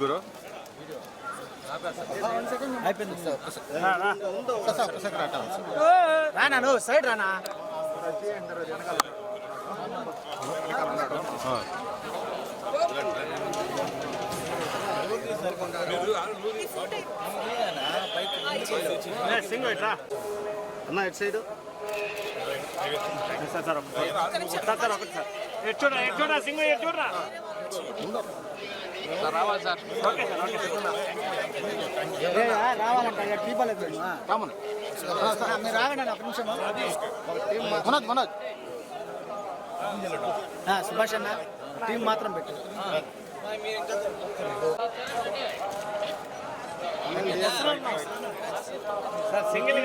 గురు రానా నువ్వు సైడ్ రానా సింగ్ ఇట్రా అన్న ఇటు side. Sir sir sir sir ఒకటి సార్. ఎటు చూడరా ఎటు చూడరా సింగ్ ఎటు చూడరా రావాలి సార్. ఓకే సార్ ఓకే రావాలంట ఇక్కడ దీపాలు రామన్. మీరు రాగండి ఒక నిమిషం మనోజ్ మనోజ్. సుభాష్ అన్న టీం మాత్రం పెట్టు. సార్ సింగిల్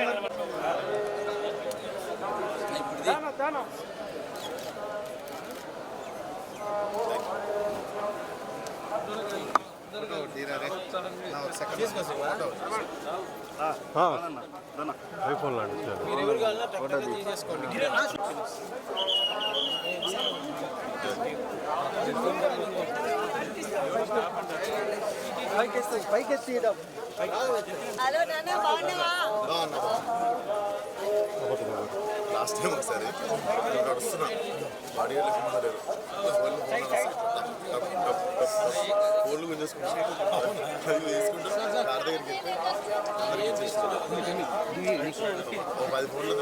ఐఫోన్ లాంటి పైకెత్తి హలో నాన్న బాగున్నావా లాస్ట్ టైం ఒకసారి ఇక్కడ వస్తున్నా బాడీ కింద లేరు కోళ్ళు గుంజేసుకుంటా అది కార్ దగ్గరికి వెళ్తే. అందరికీ ఓ పది ఫోన్లు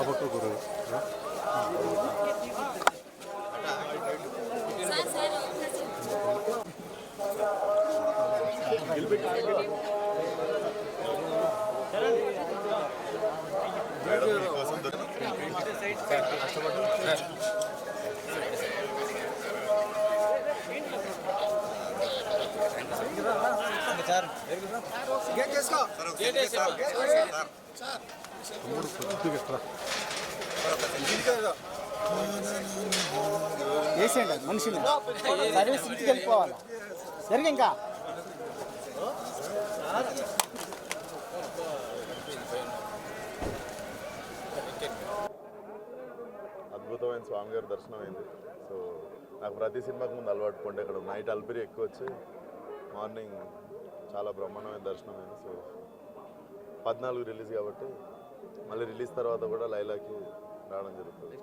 పక్క గురు Thank you. మేడం కొద్దిగా వేసేయండి మనిషిని. సర్వీస్ ఇంటికి వెళ్ళిపోవాలి. జరిగి ఇంకా అద్భుతమైన స్వామి గారి దర్శనం అయింది. సో నాకు ప్రతి సినిమాకి ముందు అలవాటు పండే ఇక్కడ నైట్ అల్పిరి ఎక్కువ వచ్చి మార్నింగ్ చాలా బ్రహ్మాండమైన దర్శనం అయింది. సో పద్నాలుగు రిలీజ్ కాబట్టి మళ్ళీ రిలీజ్ తర్వాత కూడా లైలాకి రావడం జరుగుతుంది.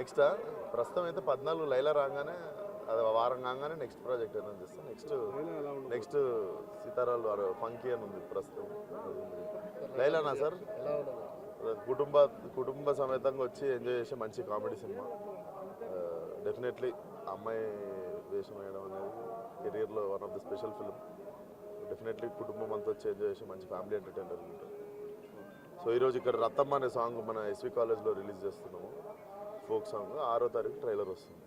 నెక్స్ట్ ప్రస్తుతం అయితే పద్నాలుగు లైలా రాగానే అది వారం కాగానే నెక్స్ట్ ప్రాజెక్ట్ అనౌన్స్ చేస్తాం. నెక్స్ట్ నెక్స్ట్ సీతారాలు ఫంకీ అని ఉంది ప్రస్తుతం. లైలానా సార్? కుటుంబ కుటుంబ సమేతంగా వచ్చి ఎంజాయ్ చేసే మంచి కామెడీ సినిమా. డెఫినెట్లీ అమ్మాయి వేషం వేయడం అనేది కెరియర్లో one of the special film definitely కుటుంబం అంతా వచ్చి ఎంజాయ్ చేసే మంచి ఫ్యామిలీ ఎంటర్టైనర్ ఉంటుంది సో ఈరోజు ఇక్కడ రత్తమ్మ అనే సాంగ్ మన ఎస్వి కాలేజ్లో రిలీజ్ చేస్తున్నాము. ఫోక్ సాంగ్ ఆరో తారీఖు ట్రైలర్ వస్తుంది.